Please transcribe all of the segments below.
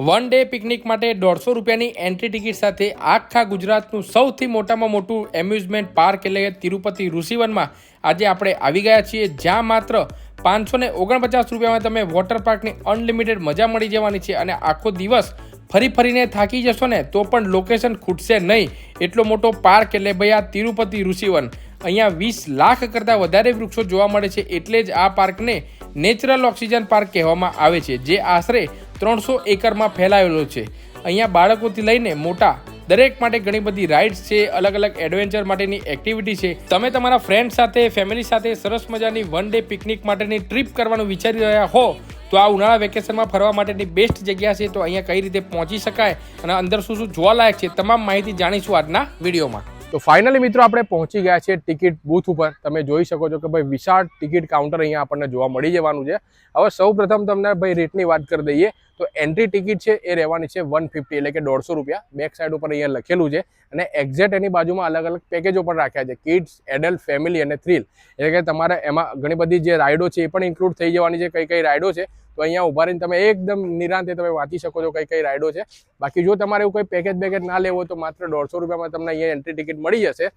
One day picnic માટે દોઢસો રૂપિયાની એન્ટ્રી ટિકિટ સાથે આખા ગુજરાતનું સૌથી મોટામાં મોટું એમ્યુઝમેન્ટ પાર્ક એટલે તિરુપતિ ઋષિવનમાં આજે આપણે આવી ગયા છીએ, જ્યાં માત્ર પાંચસો ને ઓગણપચાસ રૂપિયામાં તમે વોટર પાર્કની અનલિમિટેડ મજા મળી જવાની છે અને આખો દિવસ ફરી ફરીને થાકી જશો ને, તો પણ લોકેશન ખૂટશે નહીં. એટલો મોટો પાર્ક એટલે ભાઈ આ તિરુપતિ ઋષિવન. અહીંયા વીસ લાખ કરતાં વધારે વૃક્ષો જોવા મળે છે, એટલે જ આ પાર્કને નેચરલ ઓક્સિજન પાર્ક કહેવામાં આવે છે, જે આશરે ત્રણસો એકરમાં ફેલાયેલો છે. અહીંયા બાળકોથી લઈને મોટા, દરેક માટે ઘણી બધી રાઇડ્સ છે અલગ અલગ એડવેન્ચર માટેની એક્ટિવિટી છે. તમે તમારા ફ્રેન્ડ સાથે ફેમિલી સાથે સરસ મજાની વન ડે પિકનિક માટેની ટ્રીપ કરવાનું વિચારી રહ્યા હો, તો આ ઉનાળા વેકેશનમાં ફરવા માટેની બેસ્ટ જગ્યા છે. તો અહીંયા કઈ રીતે પહોંચી શકાય અને અંદર શું શું જોવાલાયક છે, તમામ માહિતી જાણીશું આજના વિડીયોમાં. તો ફાઇનલી મિત્રો આપણે પહોંચી ગયા છીએ ટિકિટ બૂથ ઉપર. તમે જોઈ શકો છો કે ભાઈ વિશાળ ટિકિટ કાઉન્ટર અહીંયા આપણને જોવા મળી જવાનું છે. હવે સૌપ્રથમ તમને ભાઈ રેટની વાત કરી દઈએ તો એન્ટ્રી ટિકિટ છે એ રહેવાની છે વન ફિફ્ટી એટલે કે દોઢસો રૂપિયા. બેક સાઈડ ઉપર અહીંયા લખેલું છે અને એક્ઝેક્ટ એની બાજુમાં અલગ અલગ પેકેજો પણ રાખ્યા છે. કિડ્સ એડલ્ટ ફેમિલી અને થ્રીલ એટલે કે તમારે એમાં ઘણી બધી જે રાઇડો છે એ પણ ઇન્ક્લુડ થઈ જવાની છે, કઈ કઈ રાઇડો છે. તો અહીંયા ઊભા રહીને તમે એકદમ નિરાંતે તમે વાંચી શકો છો કઈ કઈ રાઇડો છે. બાકી જો તમારે એવું કોઈ પેકેજ બેકેજ ના લેવો તો માત્ર દોઢસો રૂપિયામાં તમને અહીંયા એન્ટ્રી ટિકિટ મળી જશે.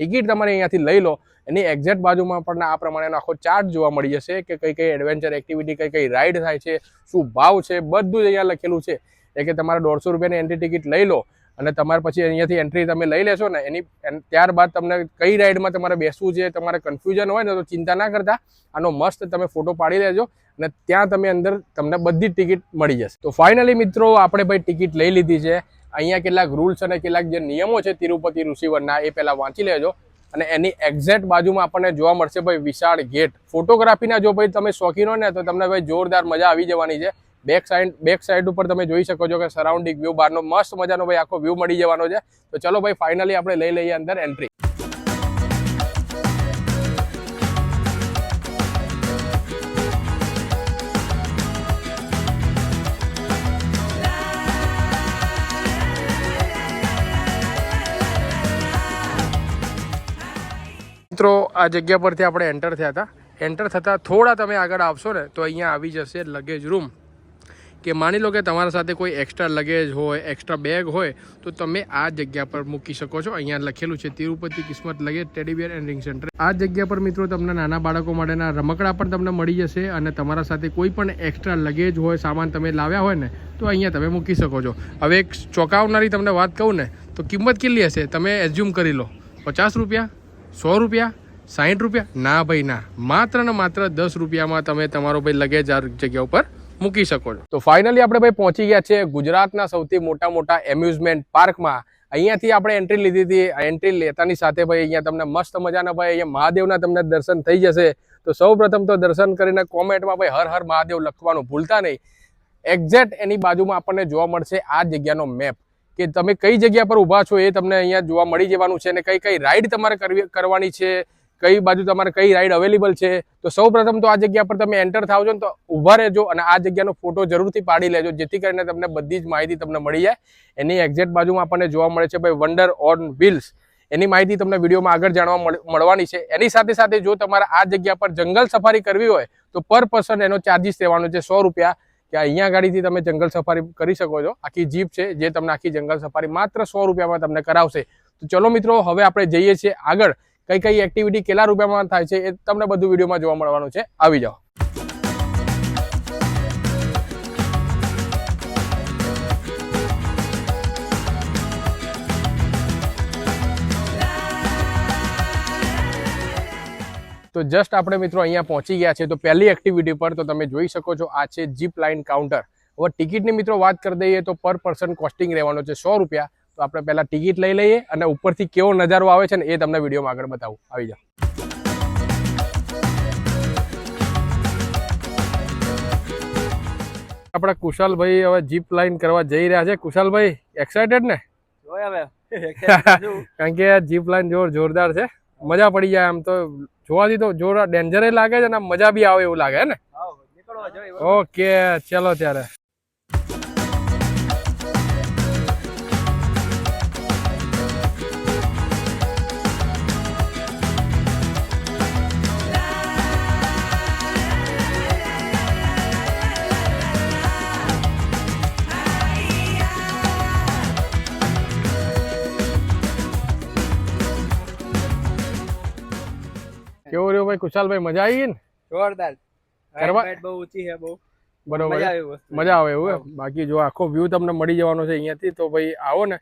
ટિકિટ તમારે અહીંયાથી લઈ લો. એની એક્ઝેક્ટ બાજુમાં પણ આ પ્રમાણેનો આખો ચાર્ટ જોવા મળી જશે કે કઈ કઈ એડવેન્ચર એક્ટિવિટી કઈ કઈ રાઇડ થાય છે, શું ભાવ છે, બધું જ અહીંયા લખેલું છે. એ કે તમારે દોઢસો રૂપિયાની એન્ટ્રી ટિકિટ લઈ લો અને તમારે પછી અહીંયાથી એન્ટ્રી તમે લઈ લેશો ને એની ત્યારબાદ તમને કઈ રાઇડમાં તમારે બેસવું છે, તમારે કન્ફ્યુઝન હોય ને તો ચિંતા ના કરતા. આનો મસ્ત તમે ફોટો પાડી લેજો. અને ત્યાં તમે અંદર તમને બધી ટિકિટ મળી જશે. તો ફાઇનલી મિત્રો, આપણે ભાઈ ટિકિટ લઈ લીધી છે. અહીંયા કેટલાક રૂલ્સ અને કેટલાક જે નિયમો છે તિરુપતિ ઋષિવરના એ પહેલાં વાંચી લેજો. અને એની એક્ઝેક્ટ બાજુમાં આપણને જોવા મળશે ભાઈ વિશાળ ગેટ ફોટોગ્રાફીના જો ભાઈ તમે શોખીન ને, તો તમને ભાઈ જોરદાર મજા આવી જવાની છે. બેક સાઈડ બેક સાઈડ ઉપર તમે જોઈ શકો છો કે સરાઉન્ડિંગ વ્યૂ બહારનો મસ્ત મજાનો ભાઈ આખો વ્યૂ મળી જવાનો છે. તો ચલો ભાઈ ફાઇનલી આપણે લઈ લઈએ અંદર એન્ટ્રી મિત્રો, આ જગ્યા પરથી આપણે એન્ટર થયા હતા. એન્ટર થતાં થોડા તમે આગળ આવશો ને, તો અહીંયા આવી જશે લગેજ રૂમ કે માની લો કે તમારા સાથે કોઈ એક્સ્ટ્રા લગેજ હોય એક્સ્ટ્રા બેગ હોય, તો તમે આ જગ્યા પર મૂકી શકો છો. અહીંયા લખેલું છે, Tirupati Kismat luggage teddy bear and ring centre આ જગ્યા પર મિત્રો તમને નાના બાળકો માટેના રમકડા પણ તમને મળી જશે અને તમારા સાથે કોઈ પણ એક્સ્ટ્રા લગેજ હોય, સામાન તમે લાવ્યા હોય ને, તો અહીંયા તમે મૂકી શકો છો. હવે એક ચોંકાવનારી તમને વાત કહું ને, તો કિંમત કેટલી હશે? તમે એઝ્યુમ કરી લો. પચાસ રૂપિયા? સો રૂપિયા સાહીઠ રૂપિયા? ના ભાઈ, ના. માત્ર ને માત્ર દસ રૂપિયામાં તમે તમારો ભાઈ લગેજ આ જગ્યા ઉપર મૂકી શકો છો. તો ફાઇનલી આપણે ભાઈ પહોંચી ગયા છે ગુજરાતના સૌથી મોટા મોટા એમ્યુઝમેન્ટ પાર્કમાં અહીંયાથી આપણે એન્ટ્રી લીધી હતી. એન્ટ્રી લેતાની સાથે ભાઈ અહીંયા તમને મસ્ત મજાના ભાઈ અહીંયા મહાદેવના તમને દર્શન થઈ જશે. તો સૌ તો દર્શન કરીને કોમેન્ટમાં ભાઈ હર હર મહાદેવ લખવાનું ભૂલતા નહીં. એક્ઝેક્ટ એની બાજુમાં આપણને જોવા મળશે આ જગ્યાનો મેપ કે તમે કઈ જગ્યા પર ઊભા છો એ તમને અહીંયા જોવા મળી જવાનું છે અને કઈ કઈ રાઈડ તમારે કરવી કરવાની છે, કઈ બાજુ તમારે કઈ રાઈડ અવેલેબલ છે? તો સૌ પ્રથમ તો આ જગ્યા પર તમે એન્ટર થાવ છો ને તો ઊભા રહેજો અને આ જગ્યાનો ફોટો જરૂરથી પાડી લેજો, જેથી કરીને તમને બધી જ માહિતી તમને મળી જાય. એની એક્ઝેક્ટ બાજુમાં આપણને જોવા મળે છે ભાઈ વન્ડર ઓન વ્હીલ્સ એની માહિતી તમને વિડીયોમાં આગળ જાણવા મળ- મળવાની છે. એની સાથે સાથે જો તમારે આ જગ્યા પર જંગલ સફારી કરવી હોય તો પર પર્સન એનો ચાર્જિસ રહેવાનો છે સો રૂપિયા. કે અહીંયા ગાડીથી તમે જંગલ સફારી કરી શકો છો. આખી જીપ છે જે તમને આખી જંગલ સફારી માત્ર સો રૂપિયામાં તમને કરાવશે. તો ચલો મિત્રો, હવે આપણે જઈએ છીએ આગળ. કઈ કઈ એક્ટિવિટી કેટલા રૂપિયામાં થાય છે એ તમને બધું વિડીયોમાં જોવા મળવાનું છે. આવી જાઓ. તો જસ્ટ આપણે મિત્રો અહીંયા પહોંચી ગયા છે. તો પહેલી એક્ટિવિટી પર તો તમે જોઈ શકો છો આ છે જીપ લાઇન કાઉન્ટર હવે ટિકિટની મિત્રો વાત કરી દઈએ તો પર પર્સન કોસ્ટિંગ રહેવાનો છે સો રૂપિયા. તો આપણે પહેલાં ટિકિટ લઈ લઈએ અને ઉપરથી કેવો નજારો આવે છે ને એ તમને વિડીયોમાં આગળ બતાવું. આવી જાઓ. આપણા કુશાલભાઈ હવે જીપ લાઇન કરવા જઈ રહ્યા છે. કુશાલભાઈ એક્સાઇટેડ ને? કારણ કે આ જીપ લાઇન જોર જોરદાર છે. મજા પડી જાય આમ તો. જોવાથી તો જોરા ડેન્જર લાગે છે અને આમ મજા બી આવે એવું લાગે ને. ઓકે ચલો ત્યારે. ભાઈ કુશાલભાઈ મજા આવી ને? જોરદાર. કરવા- બહુ ઊંચી છે બહુ. બરોબર મજા આવી મજા આવે એવું બાકી જો આખો વ્યૂ તમને મળી જવાનો છે અહીંયાથી તો ભાઈ આવો ને.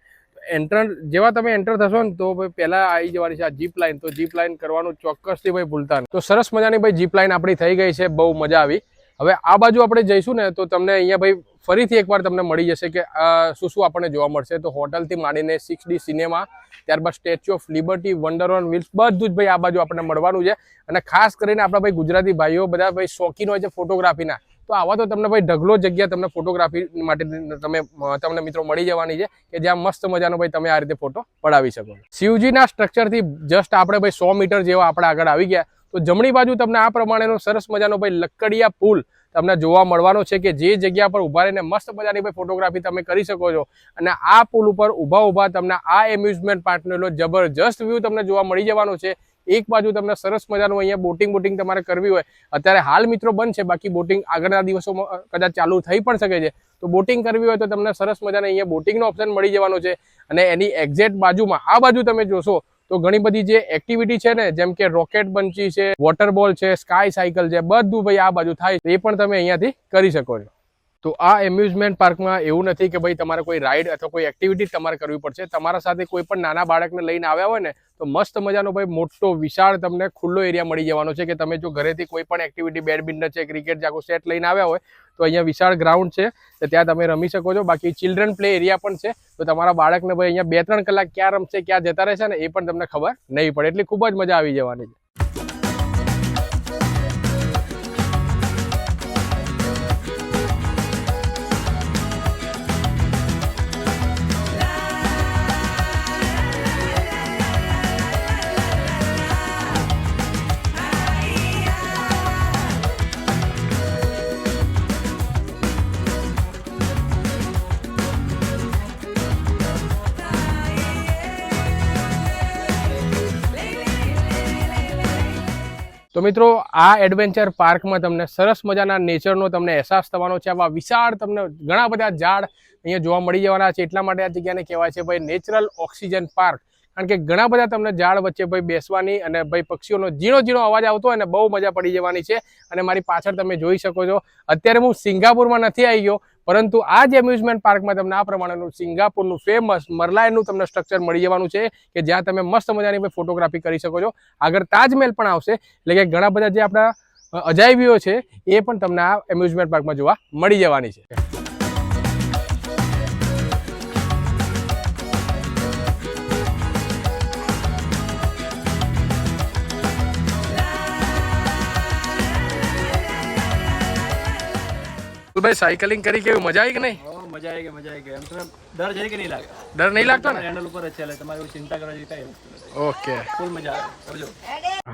એન્ટર જેવા તમે એન્ટર થશો ને તો ભાઈ પહેલા આવી જવાની છે આ જીપ લાઈન તો જીપ લાઈન કરવાનું ચોક્કસથી ભાઈ ભૂલતા નહીં. તો સરસ મજાની ભાઈ જીપ લાઈન આપણી થઈ ગઈ છે. બહુ મજા આવી. હવે આ બાજુ આપણે જઈશું ને તો તમને અહીંયા ભાઈ ફરીથી એકવાર તમને મળી જશે કે શું શું આપણને જોવા મળશે. તો હોટલથી માંડીને સિક્સ ડી સિનેમા ત્યારબાદ Statue of Liberty wonder on બધું જ ભાઈ આ બાજુ આપણને મળવાનું છે. અને ખાસ કરીને આપણા ભાઈ ગુજરાતી ભાઈઓ, બધા ભાઈ શોખીન હોય છે ફોટોગ્રાફીના. તો આવા તો તમને ભાઈ ઢગલો જગ્યા તમને ફોટોગ્રાફી માટે તમે, તમને મિત્રો મળી જવાની છે કે જ્યાં મસ્ત મજાનો ભાઈ તમે આ રીતે ફોટો પડાવી શકો શિવજીના સ્ટ્રક્ચરથી જસ્ટ આપણે ભાઈ સો મીટર જેવા આપણે આગળ આવી ગયા. તો જમણી બાજુ તમને આ પ્રમાણેનો સરસ મજાનો ભાઈ લક્કડિયા પુલ તમને જોવા મળવાનો છે કે જે જગ્યા પર ઊભા રહીને મસ્ત મજાની ભાઈ ફોટોગ્રાફી તમે કરી શકો છો. અને આ પુલ ઉપર ઊભા ઊભા તમને આ એમ્યુઝમેન્ટ પાર્કનો જબરજસ્ત વ્યૂ તમને જોવા મળી જવાનો છે. એક બાજુ તમને સરસ મજાનું અહીંયા બોટિંગ બોટિંગ તમારે કરવી હોય. અત્યારે હાલ મિત્રો બંધ છે, બાકી બોટિંગ આગળના દિવસોમાં કદાચ ચાલુ થઈ પણ શકે છે. તો બોટિંગ કરવી હોય તો તમને સરસ મજાને અહીંયા બોટિંગનો ઓપ્શન મળી જવાનો છે. અને એની એક્ઝેક્ટ બાજુમાં, આ બાજુ તમે જોશો તો ઘણી બધી જે એક્ટિવિટી છે ને, જેમ કે રોકેટ બંચી છે વોટર બોલ છે સ્કાય સાયકલ છે, બધું ભાઈ આ બાજુ થાય એ પણ તમે અહીંયાથી કરી શકો છો. તો આ એમ્યુઝમેન્ટ પાર્કમાં એવું નથી કે ભાઈ તમારે કોઈ રાઈડ અથવા કોઈ એક્ટિવિટી તમારે કરવી પડશે. તમારા સાથે કોઈ પણ નાના બાળકને લઈને આવ્યા હોય ને તો મસ્ત મજાનો ભાઈ મોટો વિશાળ તમને ખુલ્લો એરિયા મળી જવાનો છે કે તમે જો ઘરેથી કોઈ પણ એક્ટિવિટી બેડમિન્ટન છે ક્રિકેટ જાગો સેટ લઈને આવ્યા હોય, તો અહીંયા વિશાળ ગ્રાઉન્ડ છે. તો ત્યાં તમે રમી શકો છો. બાકી ચિલ્ડ્રન પ્લે એરિયા પણ છે. તો તમારા બાળકને ભાઈ અહીંયા બે ત્રણ કલાક ક્યાં રમશે, ક્યાં જતા રહેશે ને એ પણ તમને ખબર નહીં પડે. એટલે ખૂબ જ મજા આવી જવાની છે. તો મિત્રો, આ એડવેન્ચર પાર્કમાં તમને સરસ મજાના નેચરનો તમને અહેસાસ થવાનો છે. આવા વિશાળ તમને ઘણા બધા ઝાડ અહીંયા જોવા મળી જવાના છે. એટલા માટે આ જગ્યાને કહેવાય છે ભાઈ નેચરલ ઓક્સિજન પાર્ક કારણ કે ઘણા બધા તમને ઝાડ વચ્ચે ભાઈ બેસવાની અને ભાઈ પક્ષીઓનો ઝીણો ઝીણો અવાજ આવતો હોય ને બહુ મજા પડી જવાની છે. અને મારી પાછળ તમે જોઈ શકો છો. અત્યારે હું સિંગાપુરમાં નથી આવી ગયો પરંતુ આ જ એમ્યુઝમેન્ટ પાર્કમાં તમને આ પ્રમાણેનું સિંગાપુરનું ફેમસ મરલાયનનું તમને સ્ટ્રક્ચર મળી જવાનું છે કે જ્યાં તમે મસ્ત મજાની ફોટોગ્રાફી કરી શકો છો. આગળ તાજમહેલ પણ આવશે, એટલે કે ઘણા બધા જે આપણા અજાયબીઓ છે એ પણ તમને આ એમ્યુઝમેન્ટ પાર્કમાં જોવા મળી જવાની છે. ભાઈ સાયકલિંગ કરી કેવી? મજા આવી કે નહીં? મજા આવી ગઈ મજા આવી ગઈ. એમ તો ડર છે કે નહીં લાગે? ડર નહીં લાગતો ને? હેન્ડલ ઉપર છે એટલે તમારે ચિંતા કરવા જેવી કઈ ઓકે. ફૂલ મજા આવે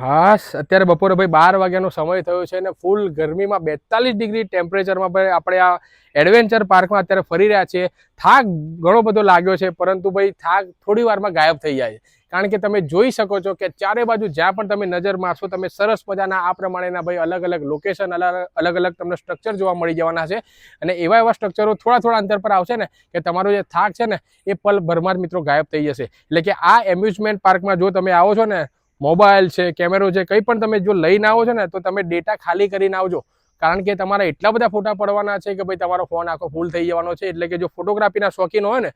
હા અત્યારે બપોરે ભાઈ બાર વાગ્યાનો સમય થયો છે અને ફૂલ ગરમીમાં બેતાલીસ ડિગ્રી ટેમ્પરેચરમાં ભાઈ આપણે આ એડવેન્ચર પાર્કમાં અત્યારે ફરી રહ્યા છીએ. થાક ઘણો બધો લાગ્યો છે પરંતુ ભાઈ થાક થોડી વારમાં ગાયબ થઈ જાય. છે કારણ કે તમે જોઈ શકો છો કે ચારે બાજુ જ્યાં પણ તમે નજર મારશો, તમે સરસ મજાના આ પ્રમાણેના ભાઈ અલગ અલગ લોકેશન અલગ અલગ તમને સ્ટ્રક્ચર જોવા મળી જવાના છે. અને એવા એવા સ્ટ્રક્ચરો થોડા થોડા અંતર પર આવશે ને, કે તમારો જે થાક છે ને, એ પલ ભરમાં જ મિત્રો ગાયબ થઈ જશે. એટલે કે આ એમ્યુઝમેન્ટ પાર્કમાં જો તમે આવો છો ને મોબાઈલ છે કેમેરો છે, કંઈ પણ તમે જો લઈને આવો છો ને, તો તમે ડેટા ખાલી કરીને આવજો. કારણ કે તમારા એટલા બધા ફોટા પડવાના છે કે ભાઈ તમારો ફોન આખો ફૂલ થઈ જવાનો છે. એટલે કે જો ફોટોગ્રાફીના શોખીન હોય ને,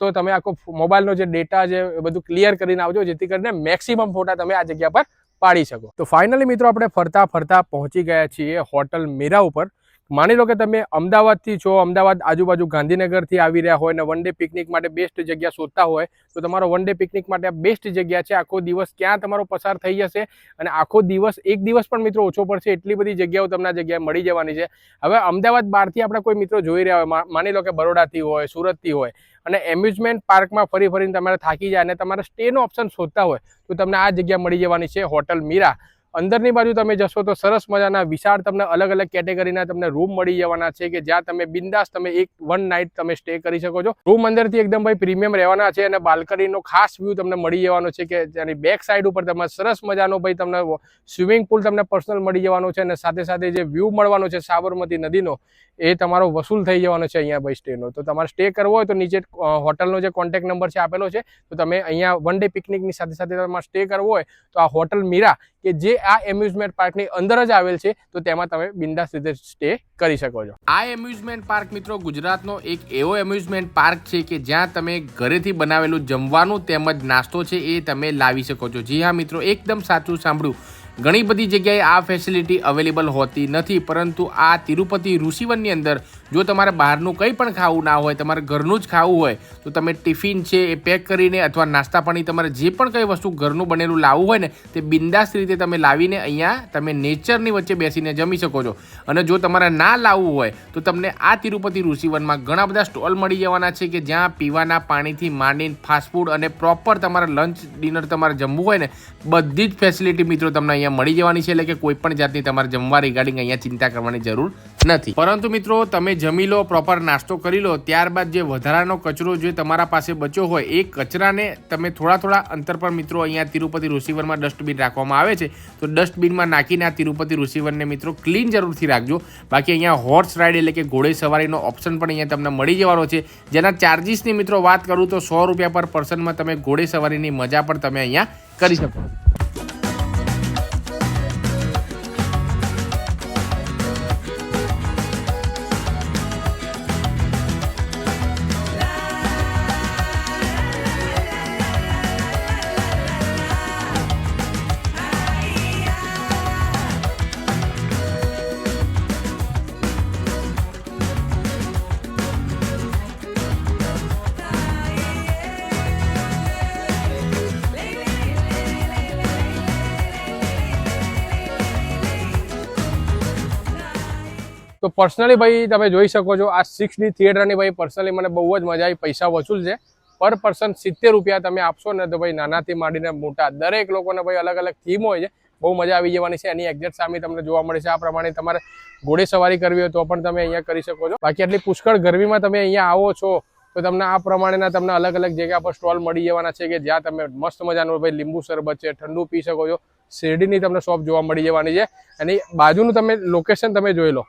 તો તમે આખો મોબાઈલનો જે ડેટા એ બધું ક્લિયર કરીને આવજો, જેથી કરીને મેક્સિમમ ફોટા તમે આ જગ્યા પર પાડી શકો. તો ફાઇનલી મિત્રો આપણે ફરતા ફરતા પહોંચી ગયા છીએ હોટલ મીરા ઉપર. માની લો કે તમે અમદાવાદથી છો, અમદાવાદ આજુબાજુ ગાંધીનગરથી આવી રહ્યા હોય ને વન ડે પિકનિક માટે બેસ્ટ જગ્યા શોધતા હોય, તો તમારો વન ડે પિકનિક માટે આ બેસ્ટ જગ્યા છે. આખો દિવસ ક્યાં તમારો પસાર થઈ જશે અને આખો દિવસ, એક દિવસ પણ મિત્રો ઓછો પડશે. એટલી બધી જગ્યાઓ તમને જગ્યાએ મળી જવાની છે. હવે અમદાવાદ બહારથી આપણે કોઈ મિત્રો જોઈ રહ્યા હોય માની લો કે બરોડાથી હોય, સુરતથી હોય અને એમ્યુઝમેન્ટ પાર્કમાં ફરી ફરીને તમારે થાકી જાય અને તમારે સ્ટેનો ઓપ્શન શોધતા હોય, તો તમને આ જગ્યા મળી જવાની છે, હોટલ મીરા. અંદરની બાજુ તમે જશો તો સરસ મજાના વિશાળ તમને અલગ અલગ કેટેગરીના તમને રૂમ મળી જવાના છે કે જ્યાં તમે બિંદાસ તમે એક વન નાઇટ તમે સ્ટે કરી શકો છો. રૂમ અંદરથી એકદમ ભાઈ પ્રીમિયમ રહેવાના છે અને બાલ્કનીનો ખાસ વ્યૂ તમને મળી જવાનો છે કે જેની બેક સાઈડ ઉપર તમે સરસ મજાનો ભાઈ તમને સ્વિમિંગ પુલ તમને પર્સનલ મળી જવાનો છે અને સાથે સાથે જે વ્યૂ મળવાનો છે સાબરમતી નદીનો, એ તમારો વસૂલ થઈ જવાનો છે અહીંયા ભાઈ સ્ટેનો તો તમારે સ્ટે કરવો હોય તો નીચે હોટલનો જે કોન્ટેક્ટ નંબર છે આપેલો છે. તો તમે અહીંયા વન ડે પિકનિકની સાથે સાથે તમારે સ્ટે કરવો હોય તો આ હોટલ મીરા કે જે આ એમ્યુઝમેન્ટ પાર્કની અંદર જ આવેલ છે, તો તેમાં તમે બિંદાસ રીતે સ્ટે કરી શકો છો. આ એમ્યુઝમેન્ટ પાર્ક મિત્રો ગુજરાતનો એક એવો એમ્યુઝમેન્ટ પાર્ક છે કે જ્યાં તમે ઘરેથી બનાવેલું જમવાનું તેમજ નાસ્તો છે એ તમે લાવી શકો છો. જી હા મિત્રો, એકદમ સાચું સાંભળ્યું. ઘણી બધી જગ્યાએ આ ફેસિલિટી અવેલેબલ હોતી નથી, પરંતુ આ તિરુપતિ ઋષિવનની અંદર જો તમારે બહારનું કંઈ પણ ખાવું ના હોય, તમારે ઘરનું જ ખાવું હોય, તો તમે ટિફિન છે એ પેક કરીને અથવા નાસ્તા પાણી તમારે જે પણ કંઈ વસ્તુ ઘરનું બનેલું લાવવું હોય ને, તે બિંદાસ રીતે તમે લાવીને અહીંયા તમે નેચરની વચ્ચે બેસીને જમી શકો છો. અને જો તમારે ના લાવવું હોય, તો તમને આ તિરુપતિ ઋષિવનમાં ઘણા બધા સ્ટોલ મળી જવાના છે કે જ્યાં પીવાના પાણીથી માંડીને ફાસ્ટફૂડ અને પ્રોપર તમારે લંચ ડિનર તમારે જમવું હોય ને, બધી જ ફેસિલિટી મિત્રો તમને અહીંયા મળી જવાની છે, એટલે કે કોઈ પણ જાતની તમારે જમવા રિગાર્ડિંગ અહીંયા ચિંતા કરવાની જરૂર નથી. પરંતુ મિત્રો, તમે જમી લો પ્રોપર નાસ્તો કરી લો, ત્યારબાદ જે વધારાનો કચરો જે તમારા પાસે બચ્યો હોય, એ કચરાને તમે થોડા થોડા અંતર પર મિત્રો અહીંયા તિરુપતિ ઋષિવનમાં ડસ્ટબિન રાખવામાં આવે છે. તો ડસ્ટબિનમાં નાખીને આ તિરુપતિ ઋષિવનને મિત્રો ક્લીન જરૂરથી રાખજો. બાકી અહીંયા હોર્સ રાઇડ એટલે કે ઘોડે સવારીનો ઓપ્શન પણ અહીંયા તમને મળી જવાનો છે. જેના ચાર્જિસની મિત્રો વાત કરું તો સો રૂપિયા પર પર્સનમાં તમે ઘોડે સવારીની મજા પણ તમે અહીંયા કરી શકો. પર્સનલી ભાઈ તમે જોઈ શકો છો, આ સિક્સ ડી થિયેટરની ભાઈ પર્સનલી મને બહુ જ મજા આવી, પૈસા વસૂલ છે. પર પર્સન સિત્તેર રૂપિયા તમે આપશો ને તો ભાઈ નાનાથી માંડીને મોટા દરેક લોકોને ભાઈ અલગ અલગ થીમ હોય છે, બહુ મજા આવી જવાની છે. એની એક્ઝેક્ટ સામે તમને જોવા મળે છે. આ પ્રમાણે તમારે ઘોડે સવારી કરવી હોય તો પણ તમે અહીંયા કરી શકો છો. બાકી આટલી પુષ્કળ ગરમીમાં તમે અહીંયા આવો છો, તો તમને આ પ્રમાણેના તમને અલગ અલગ જગ્યા પર સ્ટોલ મળી જવાના છે કે જ્યાં તમે મસ્ત મજાનું ભાઈ લીંબુ શરબત છે, ઠંડુ પી શકો છો. શેરડીની તમને શોપ જોવા મળી જવાની છે. અને બાજુનું તમે લોકેશન તમે જોઈ લો.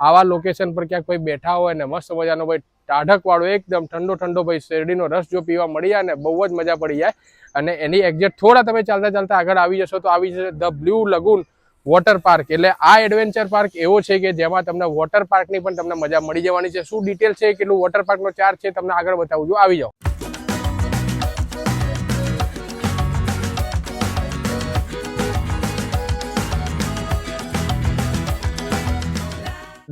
આવા લોકેશન પર ક્યાંક ભાઈ બેઠા હોય ને મસ્ત મજાનો ભાઈ ટાઢકવાળો, એકદમ ઠંડો ઠંડો ભાઈ શેરડીનો રસ જો પીવા મળી જાય ને બહુ જ મજા પડી જાય. અને એની એક્ઝેક્ટ થોડા તમે ચાલતા ચાલતા આગળ આવી જશો તો આવી જશે the blue lagoon water park એટલે આ એડવેન્ચર પાર્ક એવો છે કે જેમાં તમને વોટર પાર્કની પણ તમને મજા મળી જવાની છે. શું ડિટેલ છે, કેટલું વોટર પાર્કનો ચાર્જ છે, તમને આગળ બતાવું છું. આવી જાઓ.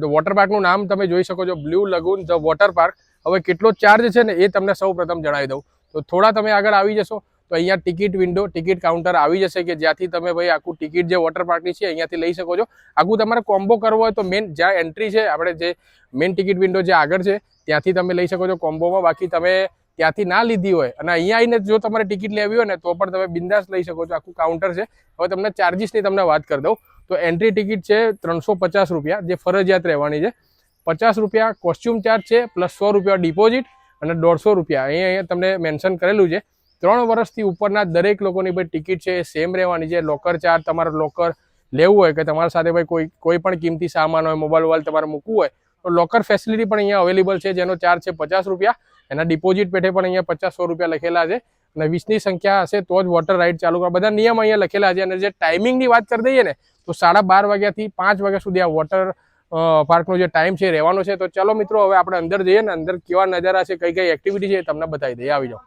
વોટર પાર્કનું નામ તમે જોઈ શકો છો blue lagoon the water park હવે કેટલો ચાર્જ છે ને એ તમને સૌ પ્રથમ જણાવી દઉં. તો થોડા તમે આગળ આવી જશો, તો અહીંયા ટિકિટ વિન્ડો ટિકિટ કાઉન્ટર આવી જશે કે જ્યાંથી તમે ભાઈ આખું ટિકિટ જે વોટર પાર્કની છે અહીંયાથી લઈ શકો છો. આખું તમારે કોમ્બો કરવો હોય તો મેન જ્યાં એન્ટ્રી છે, આપણે જે મેન ટિકિટ વિન્ડો જે આગળ છે, ત્યાંથી તમે લઈ શકો છો કોમ્બોમાં બાકી તમે ત્યાંથી ના લીધી હોય અને અહીંયા આવીને જો તમારે ટિકિટ લેવી હોય ને, તો પણ તમે બિંદાસ લઈ શકો છો. આખું કાઉન્ટર છે. હવે તમને ચાર્જિસની તમને વાત કરી દઉં. તો એન્ટ્રી ટિકિટ છે ત્રણસો પચાસ રૂપિયા, જે ફરજિયાત રહેવાની છે. પચાસ રૂપિયા કોસ્ચ્યુમ ચાર્જ છે પ્લસ સો રૂપિયા ડિપોઝિટ અને દોઢસો રૂપિયા. અહીંયા અહીંયા તમને મેન્શન કરેલું છે. ત્રણ વર્ષથી ઉપરના દરેક લોકોની ભાઈ ટિકિટ છે, એ સેમ રહેવાની છે. લોકર ચાર્જ તમારે લોકર લેવું હોય કે તમારા સાથે ભાઈ કોઈ કોઈ પણ કિંમતી સામાન હોય મોબાઈલ વોબાઈલ તમારે મૂકવું હોય, તો લોકર ફેસિલિટી પણ અહીંયા અવેલેબલ છે, જેનો ચાર્જ છે પચાસ રૂપિયા. એના ડિપોઝિટ પેઠે પણ અહીંયા પચાસ સો રૂપિયા લખેલા છે. અને વીસની સંખ્યા હશે તો જ વોટર રાઇડ ચાલુ કરવા. બધા નિયમ અહીંયા લખેલા છે. અને જે ટાઈમિંગની વાત કરી દઈએ ને, તો સાડા બાર વાગ્યાથી પાંચ વાગ્યા સુધી આ વોટર પાર્કનો જે ટાઈમ છે રહેવાનો છે. તો ચલો મિત્રો, હવે આપણે અંદર જઈએ ને, અંદર કેવા નજારા છે, કઈ કઈ એક્ટિવિટી છે તમને બતાવી દઈએ. આવી જાઓ.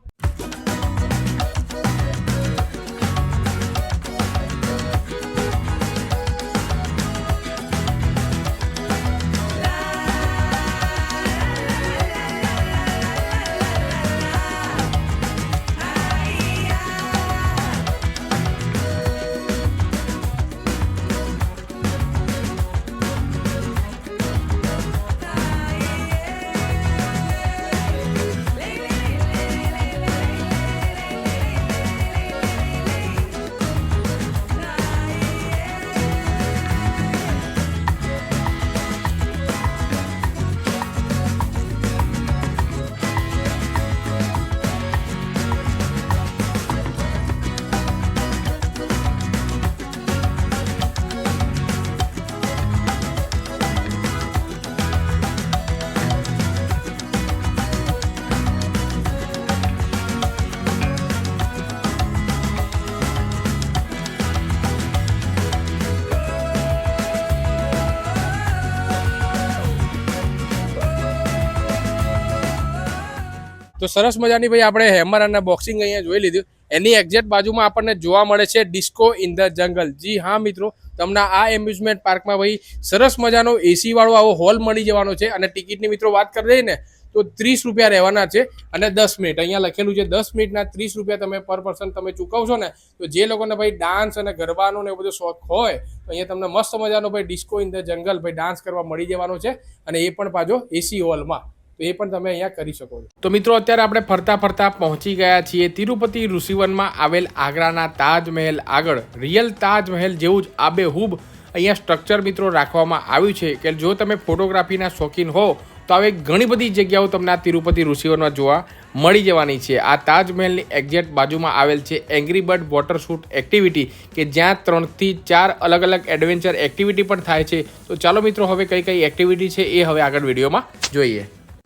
સરસ મજાની ભાઈ આપણે હેમર અને બોક્સિંગ અહીંયા જોઈ લીધું. એની એક્ઝેક્ટ બાજુમાં આપણને જોવા મળે છે ડિસ્કો ઇન ધ જંગલ જી હા, મિત્રો. તમને આ એમ્યુઝમેન્ટ પાર્કમાં ભાઈ સરસ મજાનો એસી વાળો આવો હોલ મળી જવાનો છે. અને ટિકિટની મિત્રો વાત કરી દઈએ ને, તો ત્રીસ રૂપિયા રહેવાના છે અને દસ મિનિટ અહીંયા લખેલું છે દસ મિનિટના ત્રીસ રૂપિયા તમે પર પર્સન તમે ચૂકવશો ને, તો જે લોકોને ભાઈ ડાન્સ અને ગરબાનો ને એવું બધો શોખ હોય, તો અહીંયા તમને મસ્ત મજાનો ભાઈ ડિસ્કો ઇન ધ જંગલ ભાઈ ડાન્સ કરવા મળી જવાનો છે. અને એ પણ પાછો એસી હોલમાં તો એ પણ તમે અહીંયા કરી શકો છો. તો મિત્રો, અત્યારે આપણે ફરતા ફરતા પહોંચી ગયા છીએ તિરુપતિ ઋષિવનમાં આવેલ આગ્રાના તાજમહેલ આગળ. રિયલ તાજમહેલ જેવું જ આબેહૂબ અહીંયા સ્ટ્રક્ચર મિત્રો રાખવામાં આવ્યું છે કે જો તમે ફોટોગ્રાફીના શોખીન હો, તો આવી ઘણી બધી જગ્યાઓ તમને આ તિરુપતિ ઋષિવનમાં જોવા મળી જવાની છે. આ તાજમહેલની એક્ઝેક્ટ બાજુમાં આવેલ છે angry bird water chute activity કે જ્યાં ત્રણથી ચાર અલગ અલગ એડવેન્ચર એક્ટિવિટી પણ થાય છે. તો ચાલો મિત્રો, હવે કઈ કઈ એક્ટિવિટી છે એ હવે આગળ વિડીયોમાં જોઈએ.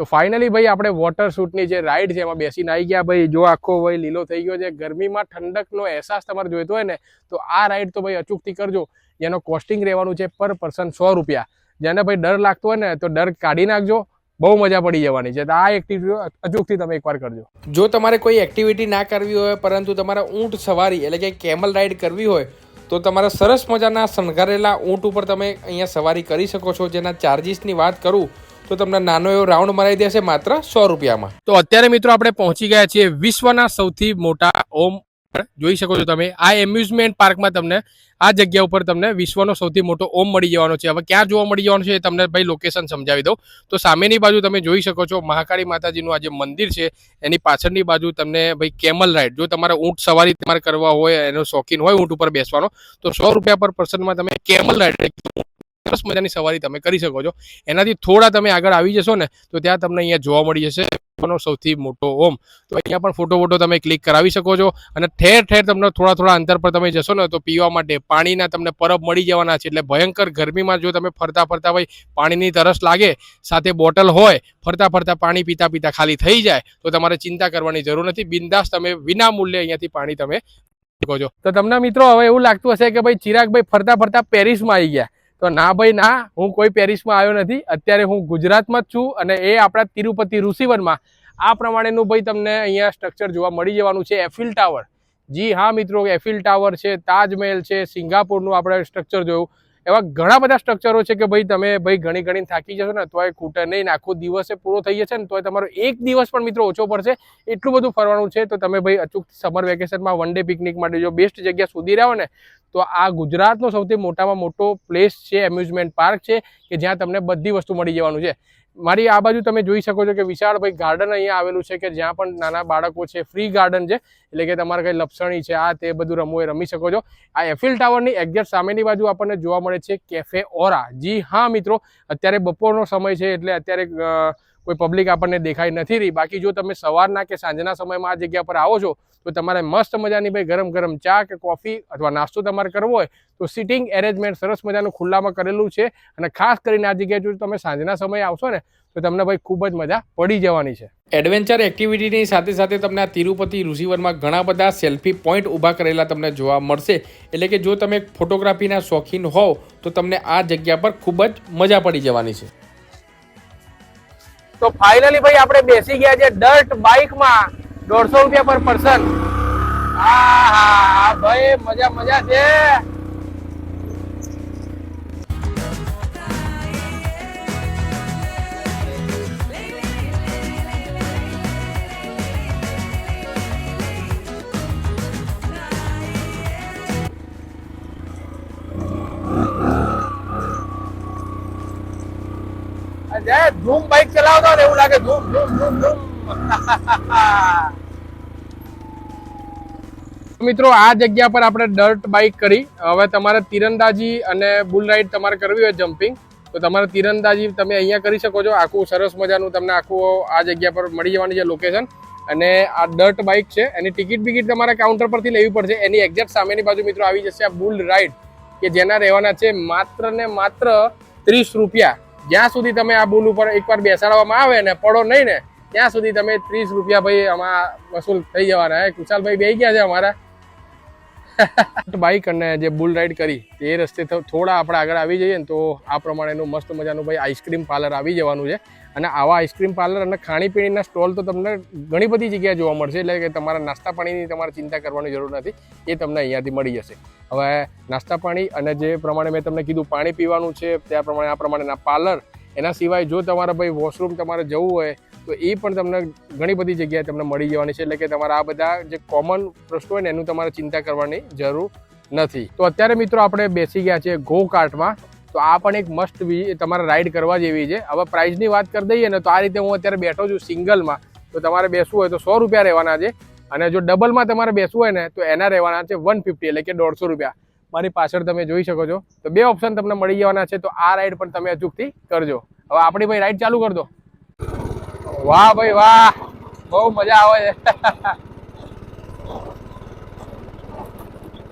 તો ફાઇનલી ભાઈ આપણે વોટર શૂટની જે રાઈડ છે એમાં બેસીને આવી ગયા ભાઈ. જો આખો ભાઈ લીલો થઈ ગયો છે. ગરમીમાં ઠંડકનો અહેસાસ તમારે જોઈતો હોય ને, તો આ રાઈડ તો ભાઈ અચૂકથી કરજો. જેનો કોસ્ટિંગ રહેવાનું છે પર પર્સન સો રૂપિયા. જેને ભાઈ ડર લાગતો હોય ને, તો ડર કાઢી નાખજો. બહુ મજા પડી જવાની છે. આ એક્ટિવિટી અચૂકથી તમે એકવાર કરજો. જો તમારે કોઈ એક્ટિવિટી ના કરવી હોય, પરંતુ તમારે ઊંટ સવારી, એટલે કે કેમલ રાઈડ કરવી હોય, તો તમારા સરસ મજાના શણગારેલા ઊંટ ઉપર તમે અહીંયા સવારી કરી શકો છો. જેના ચાર્જિસની વાત કરું તો તમને નાનો એવો રાઉન્ડ મરાઈ દેશે માત્ર સો રૂપિયામાં. તો અત્યારે મિત્રો આપણે પહોંચી ગયા છીએ વિશ્વના સૌથી મોટા ઓમ જોઈ શકો છો તમે, આ એમ્યુઝમેન્ટ પાર્કમાં તમને, આ જગ્યા ઉપર તમને વિશ્વનો સૌથી મોટો ઓમ મળી જવાનો છે. હવે ક્યાં જોવા મળી જવાનો છે એ તમને ભાઈ લોકેશન સમજાવી દઉં. તો સામેની બાજુ તમે જોઈ શકો છો મહાકાળી માતાજીનું આ જે મંદિર છે, એની પાછળની બાજુ તમને ભાઈ કેમલ રાઈડ જો તમારે ઊંટ સવારી તમારે કરવા હોય, એનો શોખીન હોય ઊંટ ઉપર બેસવાનો, તો સો રૂપિયા પર પર્સનમાં તમે કેમલ રાઈડ સરસ મજાની સવારી તમે કરી શકો છો. એનાથી થોડા તમે આગળ આવી જશો ને, તો ત્યાં તમને અહીંયા જોવા મળી જશે સૌથી મોટો ઓમ. તો અહીંયા પણ ફોટો ફોટો તમે ક્લિક કરાવી શકો છો અને ઠેર ઠેર તમને થોડા થોડા અંતર પર તમે જશો ને, તો પીવા માટે પાણીના તમને પરબ મળી જવાના છે. એટલે ભયંકર ગરમીમાં જો તમે ફરતા ફરતા ભાઈ પાણીની તરસ લાગે, સાથે બોટલ હોય, ફરતા ફરતા પાણી પીતા પીતા ખાલી થઈ જાય, તો તમારે ચિંતા કરવાની જરૂર નથી. બિંદાસ તમે વિના મૂલ્યે અહીંયાથી પાણી તમે શકો છો. તો તમને મિત્રો હવે એવું લાગતું હશે કે ભાઈ ચિરાગભાઈ ફરતા ફરતા પેરિસમાં આવી ગયા. તો ના ભાઈ, ના, હું કોઈ પેરિસમાં આવ્યો નથી. અત્યારે હું ગુજરાતમાં જ છું અને એ આપણા તિરુપતિ ઋષિવનમાં. આ પ્રમાણેનું ભાઈ તમને અહીંયા સ્ટ્રક્ચર જોવા મળી જવાનું છે એફિલ ટાવર જી હા મિત્રો એફિલ ટાવર છે, તાજમહેલ છે, સિંગાપુરનું આપણે સ્ટ્રક્ચર જોયું. એવા ઘણા બધા સ્ટ્રક્ચરો છે કે ભાઈ તમે ભાઈ ઘણી ઘણી થાકી જશો ને, તોય ખૂટે નહીં આખો દિવસે પૂરો થઈ જશે ને, તોય તમારો એક દિવસ પણ મિત્રો ઓછો પડશે. એટલું બધું ફરવાનું છે, તો તમે ભાઈ અચૂક સમર વેકેશનમાં વન ડે પિકનિક માટે જો બેસ્ટ જગ્યા શોધી રહ્યા ને, તો આ ગુજરાતનો સૌથી મોટામાં મોટો પ્લેસ છે એમ્યુઝમેન્ટ પાર્ક છે, કે જ્યાં તમને બધી વસ્તુ મળી જવાનું છે. મારી આ બાજુ તમે જોઈ શકો છો કે વિશાળ ભાઈ ગાર્ડન અહીંયા આવેલું છે કે જ્યાં પણ નાના બાળકો છે ફ્રી ગાર્ડન છે, એટલે કે તમારે કંઈ લપસણી છે, આ તે બધું રમવું એ રમી શકો છો. આ એફિલ ટાવરની એક્ઝેક્ટ સામેની બાજુ આપણને જોવા મળે છે કેફે ઓરા. જી હા મિત્રો, અત્યારે બપોરનો સમય છે એટલે અત્યારે કોઈ પબ્લિક આપણને દેખાઈ નથી રહી. બાકી જો તમે સવારના કે સાંજના સમયમાં આ જગ્યા પર આવો છો, તો તમારે મસ્ત મજાની ભાઈ ગરમ ગરમ ચા કે કોફી અથવા નાસ્તો તમારે કરવો હોય, તો સિટિંગ એરેન્જમેન્ટ સરસ મજાનું ખુલ્લામાં કરેલું છે. અને ખાસ કરીને આ જગ્યાએ જો તમે સાંજના સમયે આવશો ને, તો તમને ભાઈ ખૂબ જ મજા પડી જવાની છે. એડવેન્ચર એક્ટિવિટીની સાથે સાથે તમને આ તિરુપતિ ઋષિવરમાં ઘણા બધા સેલ્ફી પોઈન્ટ ઊભા કરેલા તમને જોવા મળશે. એટલે કે જો તમે ફોટોગ્રાફીના શોખીન હોવ, તો તમને આ જગ્યા પર ખૂબ જ મજા પડી જવાની છે. તો ફાઇનલી ભાઈ આપણે બેસી ગયા છે ડર્ટ બાઇકમાં દોઢસો રૂપિયા પર પર્સન હા ભાઈ, મજા મજા છે. જય ધૂમ બાઇક ચલાવતો એવું લાગે ધૂમ ધૂમ ધૂમ ધૂમ. મિત્રો, આ જગ્યા પર આપણે ડર્ટ બાઇક કરી. હવે તમારે તીરંદાજી અને બુલ રાઇડ તમારે કરવી હોય જમ્પિંગ તો તમારે તીરંદાજી તમે અહીંયા કરી શકો છો. આખું સરસ મજાનું તમને આખું આ જગ્યા પર મળી જવાની છે લોકેશન અને આ ડર્ટ બાઇક છે, એની ટિકિટ બિકિટ તમારે કાઉન્ટર પરથી લેવી પડશે. એની એક્ઝેક્ટ સામેની બાજુ મિત્રો આવી જશે આ બુલ રાઇડ કે જેના રહેવાના છે માત્ર ને માત્ર ત્રીસ રૂપિયા. જ્યાં સુધી તમે આ બુલ ઉપર એકવાર બેસાડવામાં આવે ને, પડો નહીં ને, ત્યાં સુધી તમે ત્રીસ રૂપિયા ભાઈ આમાં વસૂલ થઈ જવાના કુશાલભાઈ બે ગયા છે અમારા. બાઇક અને જે બુલ રાઈડ કરી એ રસ્તે થોડા આપણે આગળ આવી જઈએ ને તો આ પ્રમાણેનું મસ્ત મજાનું ભાઈ આઈસ્ક્રીમ પાર્લર આવી જવાનું છે. અને આવા આઈસ્ક્રીમ પાર્લર અને ખાણીપીણીના સ્ટોલ તો તમને ઘણી બધી જગ્યાએ જોવા મળશે, એટલે કે તમારા નાસ્તા પાણીની તમારે ચિંતા કરવાની જરૂર નથી, એ તમને અહીંયાથી મળી જશે. હવે નાસ્તા પાણી અને જે પ્રમાણે મેં તમને કીધું પાણી પીવાનું છે ત્યાં પ્રમાણે, આ પ્રમાણેના પાર્લર એના સિવાય જો તમારે ભાઈ વોશરૂમ તમારે જવું હોય તો એ પણ તમને ઘણી બધી જગ્યાએ તમને મળી જવાની છે. એટલે કે તમારા આ બધા જે કોમન પ્રશ્નો હોય ને, એનું તમારે ચિંતા કરવાની જરૂર નથી. તો અત્યારે મિત્રો આપણે બેસી ગયા છે ગો કાર્ટમાં તો આ પણ એક મસ્ત તમારે રાઈડ કરવા જેવી છે. હવે પ્રાઇઝની વાત કરી દઈએ ને, તો આ રીતે હું અત્યારે બેઠો છું સિંગલમાં. તો તમારે બેસવું હોય તો સો રૂપિયા રહેવાના છે. અને જો ડબલમાં તમારે બેસવું હોય ને, તો એના રહેવાના છે વન ફિફ્ટી એટલે કે દોઢસો રૂપિયા. મારી પાછળ તમે જોઈ શકો છો. તો બે ઓપ્શન તમને મળી જવાના છે. તો આ રાઈડ પણ તમે અચૂકથી કરજો. હવે આપણી ભાઈ રાઈડ ચાલુ કરી દો. વાહ ભાઈ વાહ, બહુ મજા આવે છે.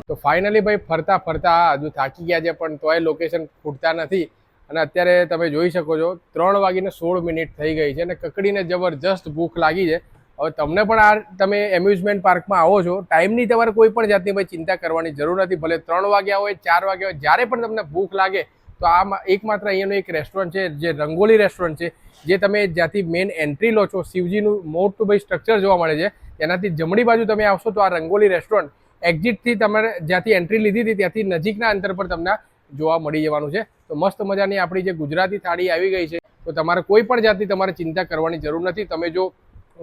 તો ફાઇનલી ભાઈ ફરતા ફરતા હજુ થાકી ગયા છે, પણ તોય લોકેશન ખૂટતા નથી. અને અત્યારે તમે જોઈ શકો છો, ત્રણ વાગીને સોળ મિનિટ થઈ ગઈ છે અને કકડીને જબરજસ્ત ભૂખ લાગી છે. હવે તમને પણ આ, તમે એમ્યુઝમેન્ટ પાર્કમાં આવો છો ટાઈમની તમારે કોઈ પણ જાતની ભાઈ ચિંતા કરવાની જરૂર નથી. ભલે ત્રણ વાગ્યા હોય, ચાર વાગ્યા હોય, જ્યારે પણ તમને ભૂખ લાગે તો આ એકમાત્ર અહીંયાનું એક રેસ્ટોરન્ટ છે, જે રંગોલી રેસ્ટોરન્ટ છે, જે તમે જ્યાંથી મેઇન એન્ટ્રી લો છો, શિવજીનું મોટું ભાઈ સ્ટ્રક્ચર જોવા મળે છે તેનાથી જમણી બાજુ તમે આવશો તો આ રંગોલી રેસ્ટોરન્ટ એક્ઝિટથી તમારે જ્યાંથી એન્ટ્રી લીધી હતી ત્યાંથી નજીકના અંતર પર તમને જોવા મળી જવાનું છે. તો મસ્ત મજાની આપણી જે ગુજરાતી થાળી આવી ગઈ છે, તો તમારે કોઈ પણ જાતની તમારે ચિંતા કરવાની જરૂર નથી. તમે જો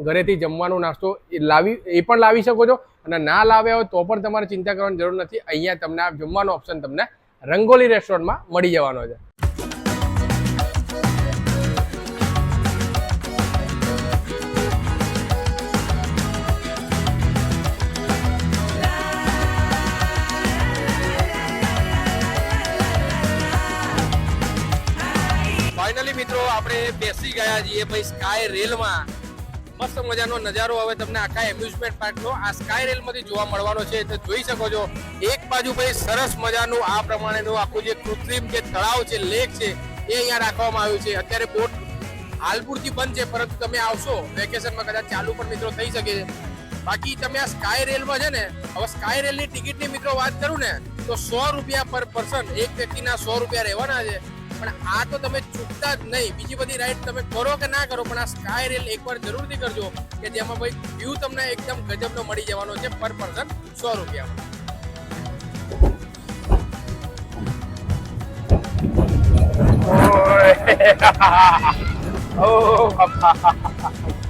ઘરેથી જમવાનો નાસ્તો એ લાવી, એ પણ લાવી શકો છો અને ના લાવ્યા હોય તો પણ તમારે ચિંતા કરવાની જરૂર નથી. અહીંયા તમને જમવાનો ઓપ્શન તમને રંગોલી રેસ્ટોરન્ટમાં મળી જવાનો છે. ફાઇનલી મિત્રો આપણે બેસી ગયા છીએ ભાઈ સ્કાય રેલમાં મસ્ત મજાનો નજારો હવે તમને આખા એમ્યુઝમેન્ટ પાર્કનો આ સ્કાય રેલમાંથી જોવા મળવાનો છે, તો જોઈ શકો છો, એક બાજુ ભાઈ સરસ મજાનું આ પ્રમાણેનું આખું જે કૃત્રિમ જે તળાવ છે લેક છે, એ અહીંયા રાખવામાં આવ્યું છે. અત્યારે બોટ હાલ પૂરતી બંધ છે, પરંતુ તમે આવશો વેકેશનમાં કદાચ ચાલુ પણ મિત્રો થઈ શકે છે. બાકી તમે આ સ્કાય રેલમાં છે ને, હવે સ્કાય રેલની ટિકિટની મિત્રો વાત કરું ને, તો સો રૂપિયા પર પર્સન એક વ્યક્તિના સો રૂપિયા રહેવાના છે. પણ આ તો તમે ચૂકતા જ નહીં. બીજી બધી રાઈડ તમે કરો કે ના કરો પણ આ સ્કાય રેલ એકવાર જરૂરથી કરજો કે જેમાં ભાઈ વ્યૂ તમને એકદમ ગજબનો મળી જવાનો છે પર પર્સન સો રૂપિયામાં. oh, બાપા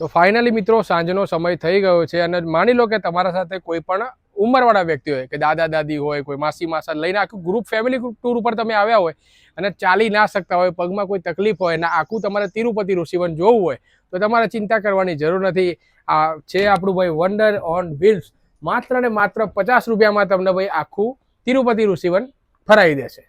તો ફાઇનલી મિત્રો સાંજનો સમય થઈ ગયો છે અને માની લો કે તમારા સાથે કોઈ પણ ઉંમરવાળા વ્યક્તિ હોય કે દાદા દાદી હોય, કોઈ માસી માસા લઈને આખું ગ્રુપ ફેમિલી ટૂર ઉપર તમે આવ્યા હોય અને ચાલી ના શકતા હોય, પગમાં કોઈ તકલીફ હોય અને આખું તમારે તિરુપતિ ઋષિવન જોવું હોય, તો તમારે ચિંતા કરવાની જરૂર નથી. આ છે આપણું ભાઈ વન્ડર ઓન વ્હીલ્સ માત્ર ને માત્ર પચાસ રૂપિયામાં તમને ભાઈ આખું તિરુપતિ ઋષિવન ફરાવી દેશે.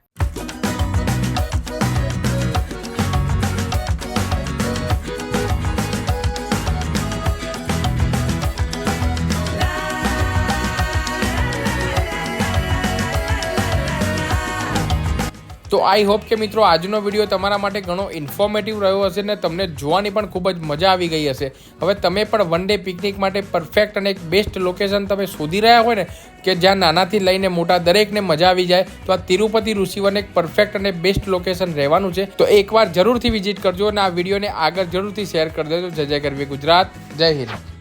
તો આઈ હોપ કે મિત્રો આજનો વીડિયો તમારા માટે ઘણો ઇન્ફોર્મેટિવ રહ્યો હશે ને તમને જોવાની પણ ખૂબ જ મજા આવી ગઈ હશે. હવે તમે પણ વન ડે પિકનિક માટે પરફેક્ટ અને એક બેસ્ટ લોકેશન તમે શોધી રહ્યા હોય ને, કે જ્યાં નાનાથી લઈને મોટા દરેકને મજા આવી જાય, તો આ તિરુપતિ ઋષિવન એક પરફેક્ટ અને બેસ્ટ લોકેશન રહેવાનું છે. તો એકવાર જરૂરથી વિઝિટ કરજો અને આ વિડીયોને આગળ જરૂરથી શેર કરી દેજો. જય જય કરવી ગુજરાત, જય હિન્દ.